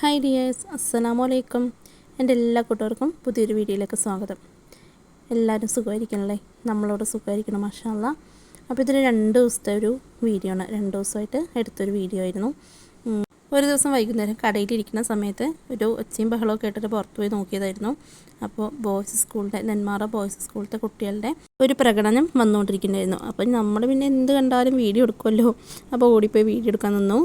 Hi dears അസ്സലാമു അലൈക്കും എന്റെ എല്ലാ കൂട്ടുകാർക്കും പുതിയൊരു വീഡിയോയിലേക്ക് സ്വാഗതം. എല്ലാവരും സുഖമായിരിക്കണല്ലേ? നമ്മളോട് സുഖമായിരിക്കണം മാഷാല്ല അപ്പോൾ ഇതിന് രണ്ട് ദിവസത്തെ ഒരു വീഡിയോ ആണ്. രണ്ട് ദിവസമായിട്ട് എടുത്തൊരു വീഡിയോ ആയിരുന്നു. ഒരു ദിവസം വൈകുന്നേരം കടയിലിരിക്കുന്ന സമയത്ത് ഒരു ഒച്ചയും ബഹളമൊക്കെ കേട്ടിട്ട് പുറത്ത് പോയി നോക്കിയതായിരുന്നു. അപ്പോൾ ബോയ്സ് സ്കൂളിന്റെ നെന്മാറ ബോയ്സ് സ്കൂളിലത്തെ കുട്ടികളുടെ ഒരു പ്രകടനം വന്നുകൊണ്ടിരിക്കുന്നുണ്ടായിരുന്നു. അപ്പോൾ നമ്മൾ പിന്നെ എന്ത് കണ്ടാലും വീഡിയോ എടുക്കുമല്ലോ. അപ്പോൾ ഓടിപ്പോയി വീഡിയോ എടുക്കാൻ നിന്നു.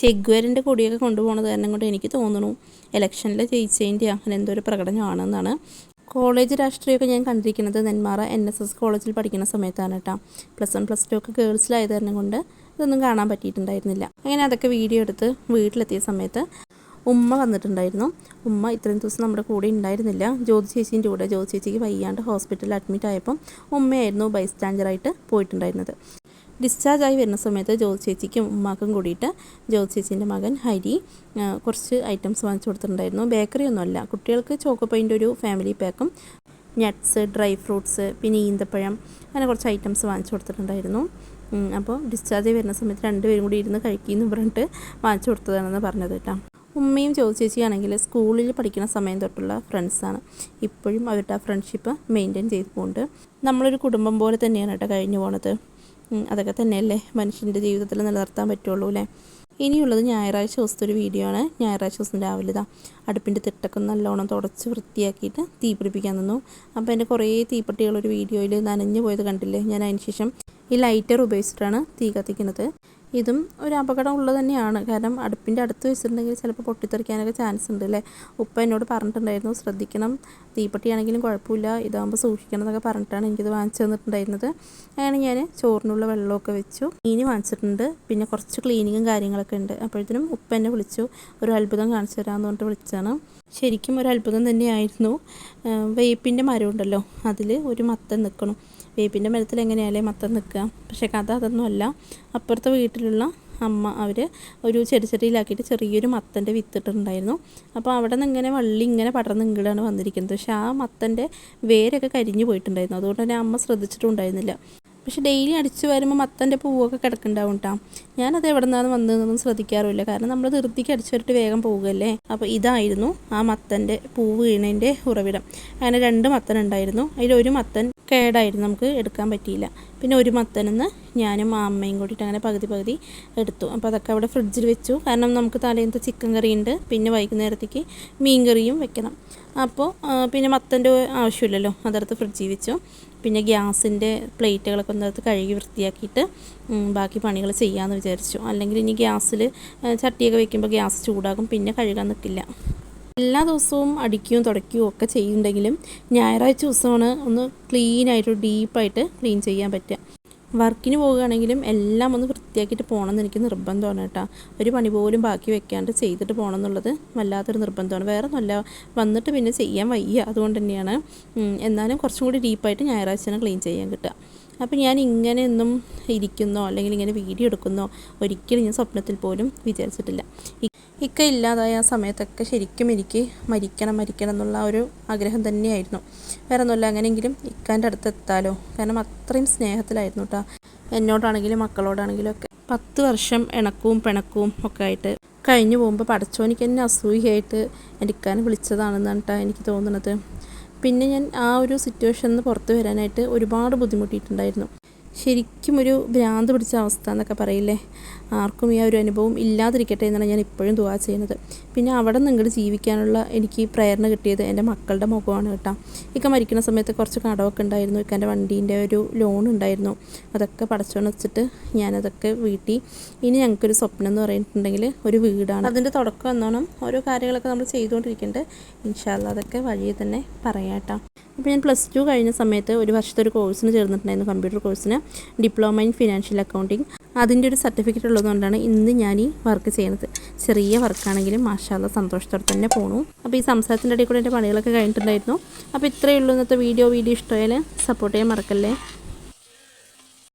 ചെഗ്വേറിന്റെ കൊടിയൊക്കെ കൊണ്ടുപോകുന്നത് കാരണം കൊണ്ട് എനിക്ക് തോന്നുന്നു ഇലക്ഷനിൽ ജയിച്ചതിന്റെ അങ്ങനെ എന്തോ ഒരു പ്രകടനമാണെന്നാണ്. കോളേജ് രാഷ്ട്രീയമൊക്കെ ഞാൻ കണ്ടിരിക്കുന്നത് നെന്മാറ എൻ എസ് എസ് കോളേജിൽ പഠിക്കുന്ന സമയത്താണ് കേട്ടോ. പ്ലസ് വൺ പ്ലസ് ടു ഒക്കെ ഗേൾസിലായത് കാരണം കൊണ്ട് ഇതൊന്നും കാണാൻ പറ്റിയിട്ടുണ്ടായിരുന്നില്ല. അങ്ങനെ അതൊക്കെ വീഡിയോ എടുത്ത് വീട്ടിലെത്തിയ സമയത്ത് ഉമ്മ വന്നിട്ടുണ്ടായിരുന്നു. ഉമ്മ ഇത്രയും ദിവസം നമ്മുടെ കൂടെ ഉണ്ടായിരുന്നില്ല. ജ്യോതി ചേച്ചീന്റെ കൂടെ. ജ്യോതി ചേച്ചിക്ക് വയ്യാണ്ട് ഹോസ്പിറ്റലിൽ അഡ്മിറ്റ് ആയപ്പം ഉമ്മയായിരുന്നു ബൈസ്റ്റാൻഡറായിട്ട് പോയിട്ടുണ്ടായിരുന്നത്. ഡിസ്ചാർജ് ആയി വരുന്ന സമയത്ത് ജ്യോതി ചേച്ചിക്കും ഉമ്മാക്കും കൂടിയിട്ട് ജ്യോതി ചേച്ചീന്റെ മകൻ ഹരി കുറച്ച് ഐറ്റംസ് വാങ്ങിച്ചു കൊടുത്തിട്ടുണ്ടായിരുന്നു. ബേക്കറി ഒന്നുമല്ല കുട്ടികൾക്ക് ചോക്കോ പൈന്റെ ഒരു ഫാമിലി പാക്കും നട്ട്സ് ഡ്രൈ ഫ്രൂട്ട്സ് പിന്നെ ഈന്തപ്പഴം അങ്ങനെ കുറച്ച് ഐറ്റംസ് വാങ്ങിച്ചു കൊടുത്തിട്ടുണ്ടായിരുന്നു. അപ്പോൾ ഡിസ്ചാർജ് വരുന്ന സമയത്ത് രണ്ടുപേരും കൂടി ഇരുന്ന് കഴിക്കുമെന്ന് പറഞ്ഞിട്ട് വാങ്ങിച്ചു കൊടുത്തതാണെന്ന് പറഞ്ഞത് കേട്ടോ. ഉമ്മയും ജ്യോതി ചേച്ചിയാണെങ്കിൽ സ്കൂളിൽ പഠിക്കുന്ന സമയം തൊട്ടുള്ള ഫ്രണ്ട്സാണ് ഇപ്പോഴും അവരുടെ ആ ഫ്രണ്ട്ഷിപ്പ് മെയിന്റെയിൻ ചെയ്ത് പോകുന്നുണ്ട് നമ്മളൊരു കുടുംബം പോലെ തന്നെയാണ് കേട്ടോ കഴിഞ്ഞു പോണത്. അതൊക്കെ തന്നെയല്ലേ മനുഷ്യന്റെ ജീവിതത്തിൽ നിലനിർത്താൻ പറ്റുള്ളൂ അല്ലേ? ഇനിയുള്ളത് ഞായറാഴ്ച ദിവസത്തെ ഒരു വീഡിയോ ആണ്. ഞായറാഴ്ച ദിവസം രാവിലെ ഇതാ അടുപ്പിന്റെ തിട്ടൊക്കെ നല്ലോണം തുടച്ച് വൃത്തിയാക്കിയിട്ട് തീ പിടിപ്പിക്കാൻ നിന്നു. അപ്പോൾ എന്റെ കുറേ തീപ്പെട്ടികൾ ഒരു വീഡിയോയിൽ നനഞ്ഞു പോയത് കണ്ടില്ലേ? ഞാൻ അതിന് ശേഷം ഈ ലൈറ്റർ ഉപയോഗിച്ചിട്ടാണ് തീ കത്തിക്കുന്നത്. ഇതും ഒരു അപകടം ഉള്ളത് തന്നെയാണ്. കാരണം അടുപ്പിന്റെ അടുത്ത് വെച്ചിട്ടുണ്ടെങ്കിൽ ചിലപ്പോൾ പൊട്ടിത്തെറിക്കാനൊക്കെ ചാൻസ് ഉണ്ട് അല്ലേ? ഉപ്പ എന്നോട് പറഞ്ഞിട്ടുണ്ടായിരുന്നു ശ്രദ്ധിക്കണം തീപ്പെട്ടിയാണെങ്കിലും കുഴപ്പമില്ല ഇതാകുമ്പോൾ സൂക്ഷിക്കണം എന്നൊക്കെ പറഞ്ഞിട്ടാണ് എനിക്കിത് വാങ്ങിച്ചു തന്നിട്ടുണ്ടായിരുന്നത്. അങ്ങനെ ഞാൻ ചോറിനുള്ള വെള്ളമൊക്കെ വെച്ചു. മീൻ വാങ്ങിച്ചിട്ടുണ്ട്. പിന്നെ കുറച്ച് ക്ലീനിങ്ങും കാര്യങ്ങളൊക്കെ ഉണ്ട്. അപ്പോഴത്തേനും ഉപ്പ എന്നെ വിളിച്ചു ഒരു അത്ഭുതം കാണിച്ചു തരാമെന്ന് പറഞ്ഞിട്ട് വിളിച്ചതാണ്. ശരിക്കും ഒരു അത്ഭുതം തന്നെയായിരുന്നു. വേപ്പിന്റെ മരം ഉണ്ടല്ലോ അതിൽ ഒരു മത്തൻ നിൽക്കണം വേപ്പിന്റെ മരത്തിൽ എങ്ങനെയാലേ മത്തം നിൽക്കുക. പക്ഷേ കഥ അതൊന്നുമല്ല അപ്പുറത്തെ വീട്ടിലുള്ള അമ്മ അവർ ഒരു ചെടിച്ചട്ടിയിലാക്കിയിട്ട് ചെറിയൊരു മത്തന്റെ വിത്തിട്ടുണ്ടായിരുന്നു. അപ്പോൾ അവിടെ നിന്ന് ഇങ്ങനെ വള്ളി ഇങ്ങനെ പടർന്ന് ഇങ്ങോട്ടാണ് വന്നിരിക്കുന്നത്. പക്ഷേ ആ മത്തന്റെ വേരൊക്കെ കരിഞ്ഞു പോയിട്ടുണ്ടായിരുന്നു. അതുകൊണ്ട് തന്നെ അമ്മ ശ്രദ്ധിച്ചിട്ടുണ്ടായിരുന്നില്ല. പക്ഷെ ഡെയിലി അടിച്ചു വരുമ്പോൾ മത്തന്റെ പൂവൊക്കെ കിടക്കുന്നുണ്ടാവും കേട്ടോ. ഞാനത് എവിടെ നിന്നാണ് വന്നതെന്നൊന്നും ശ്രദ്ധിക്കാറില്ല കാരണം നമ്മൾ ധൃതിക്ക് അടിച്ചു വരിട്ട് വേഗം പോവുകയല്ലേ? അപ്പോൾ ഇതായിരുന്നു ആ മത്തന്റെ പൂവ് വീണതിന്റെ ഉറവിടം. അങ്ങനെ രണ്ട് മത്തൻ ഉണ്ടായിരുന്നു. അതിലൊരു മത്തൻ കേടായിരുന്നു നമുക്ക് എടുക്കാൻ പറ്റിയില്ല. പിന്നെ ഒരു മത്തനെന്ന് ഞാനും അമ്മയും കൂടിയിട്ട് അങ്ങനെ പകുതി പകുതി എടുത്തു. അപ്പോൾ അതൊക്കെ അവിടെ ഫ്രിഡ്ജിൽ വെച്ചു. കാരണം നമുക്ക് തലേന്നത്തെ ചിക്കൻ കറി ഉണ്ട്. പിന്നെ വൈകുന്നേരത്തേക്ക് മീൻ കറിയും വെക്കണം. അപ്പോൾ പിന്നെ മത്തന്റെ ആവശ്യമില്ലല്ലോ. അതെടുത്ത് ഫ്രിഡ്ജിൽ വെച്ചു. പിന്നെ ഗ്യാസിന്റെ പ്ലേറ്റുകളൊക്കെ ഒന്നെടുത്ത് കഴുകി വൃത്തിയാക്കിയിട്ട് ബാക്കി പണികൾ ചെയ്യാമെന്ന് വിചാരിച്ചു. അല്ലെങ്കിൽ ഇനി ഗ്യാസിൽ ചട്ടിയൊക്കെ വെക്കുമ്പോൾ ഗ്യാസ് ചൂടാകും. പിന്നെ കഴുകാൻ നിൽക്കില്ല. എല്ലാ ദിവസവും അടിക്കുകയും തുടയ്ക്കുകയും ഒക്കെ ചെയ്യുന്നുണ്ടെങ്കിലും ഞായറാഴ്ച ദിവസമാണ് ഒന്ന് ക്ലീനായിട്ട് ഡീപ്പായിട്ട് ക്ലീൻ ചെയ്യാൻ പറ്റുക. വർക്കിന് പോവുകയാണെങ്കിലും എല്ലാം ഒന്ന് വൃത്തിയാക്കിയിട്ട് പോകണം എന്ന് എനിക്ക് നിർബന്ധമാണ് കേട്ടോ. ഒരു പണി പോലും ബാക്കി വെക്കാണ്ട് ചെയ്തിട്ട് പോകണം എന്നുള്ളത് വല്ലാത്തൊരു നിർബന്ധമാണ്. വേറെ നല്ല വന്നിട്ട് പിന്നെ ചെയ്യാൻ വയ്യ അതുകൊണ്ട് തന്നെയാണ്. എന്നാലും കുറച്ചും കൂടി ഡീപ്പായിട്ട് ഞായറാഴ്ചയാണ് ക്ലീൻ ചെയ്യാൻ കിട്ടുക. അപ്പം ഞാൻ ഇങ്ങനെ ഒന്നും ഇരിക്കുന്നോ അല്ലെങ്കിൽ ഇങ്ങനെ വീഡിയോ എടുക്കുന്നോ ഒരിക്കലും ഞാൻ സ്വപ്നത്തിൽ പോലും വിചാരിച്ചിട്ടില്ല. ഇക്ക ഇല്ലാതായ ആ സമയത്തൊക്കെ ശരിക്കും എനിക്ക് മരിക്കണം മരിക്കണം എന്നുള്ള ഒരു ആഗ്രഹം തന്നെയായിരുന്നു. വേറെ ഒന്നുമില്ല അങ്ങനെയെങ്കിലും ഇക്കാന്റെ അടുത്ത് എത്താലോ? കാരണം അത്രയും സ്നേഹത്തിലായിരുന്നു കേട്ടോ എന്നോടാണെങ്കിലും മക്കളോടാണെങ്കിലും ഒക്കെ പത്ത് വർഷം ഇണക്കവും പിണക്കവും ഒക്കെ ആയിട്ട് കഴിഞ്ഞു പോകുമ്പോൾ പടച്ചോനിക്ക് എന്നെ അസൂയയായിട്ട് എന്റെ ഇക്കാനെ വിളിച്ചതാണെന്നാണ് കേട്ടോ എനിക്ക് തോന്നുന്നത് പിന്നെ ഞാൻ ആ ഒരു സിറ്റുവേഷനിൽ നിന്ന് പുറത്ത് വരാനായിട്ട് ഒരുപാട് ബുദ്ധിമുട്ടിയിട്ടുണ്ടായിരുന്നു. ശരിക്കും ഒരു ഭ്രാന്ത് പിടിച്ച അവസ്ഥ എന്നൊക്കെ പറയില്ലേ? ആർക്കും ഈ ഒരു അനുഭവം ഇല്ലാതിരിക്കട്ടെ എന്നാണ് ഞാൻ ഇപ്പോഴും ദുവാ ചെയ്യുന്നത്. പിന്നെ അവിടെ നിന്ന് ജീവിക്കാനുള്ള എനിക്ക് പ്രേരണ കിട്ടിയത് എന്റെ മക്കളുടെ മുഖമാണ് കേട്ടോ. ഇക്ക മരിക്കുന്ന സമയത്ത് കുറച്ച് കടമൊക്കെ ഉണ്ടായിരുന്നു. ഇക്ക എന്റെ വണ്ടീന്റെ ഒരു ലോൺ ഉണ്ടായിരുന്നു. അതൊക്കെ പടച്ചോണ്ട് വെച്ചിട്ട് ഞാനതൊക്കെ വീട്ടി. ഇനി ഞങ്ങൾക്കൊരു സ്വപ്നം എന്ന് പറഞ്ഞിട്ടുണ്ടെങ്കിൽ ഒരു വീടാണ്. അതിന്റെ തുടക്കം എന്നോണം ഓരോ കാര്യങ്ങളൊക്കെ നമ്മൾ ചെയ്തുകൊണ്ടിരിക്കുന്നുണ്ട്. ഇൻഷാല്ല അതൊക്കെ വഴിയെ തന്നെ പറയാം കേട്ടോ. അപ്പോൾ ഞാൻ പ്ലസ് ടു കഴിഞ്ഞ സമയത്ത് ഒരു വർഷത്തെ ഒരു കോഴ്സിന് ചേർന്നിട്ടുണ്ടായിരുന്നു കമ്പ്യൂട്ടർ കോഴ്സിന് ഡിപ്ലോമ ഇൻ ഫിനാൻഷ്യൽ അക്കൗണ്ടിങ് അതിന്റെ ഒരു സർട്ടിഫിക്കറ്റ് ഉള്ളതുകൊണ്ടാണ് ഇന്ന് ഞാൻ ഈ വർക്ക് ചെയ്യുന്നത്. ചെറിയ വർക്കാണെങ്കിലും മാഷാല്ല സന്തോഷത്തോടെ തന്നെ പോണു. അപ്പോൾ ഈ സംസാരത്തിന്റെ ഇടയിൽ കൂടെ എന്റെ പണികളൊക്കെ കഴിഞ്ഞിട്ടുണ്ടായിരുന്നു. അപ്പോൾ ഇത്രയേ ഉള്ളൂ ഇന്നത്തെ വീഡിയോ വീഡിയോ ഇഷ്ടമായാൽ സപ്പോർട്ട് ചെയ്യാൻ മറക്കല്ലേ?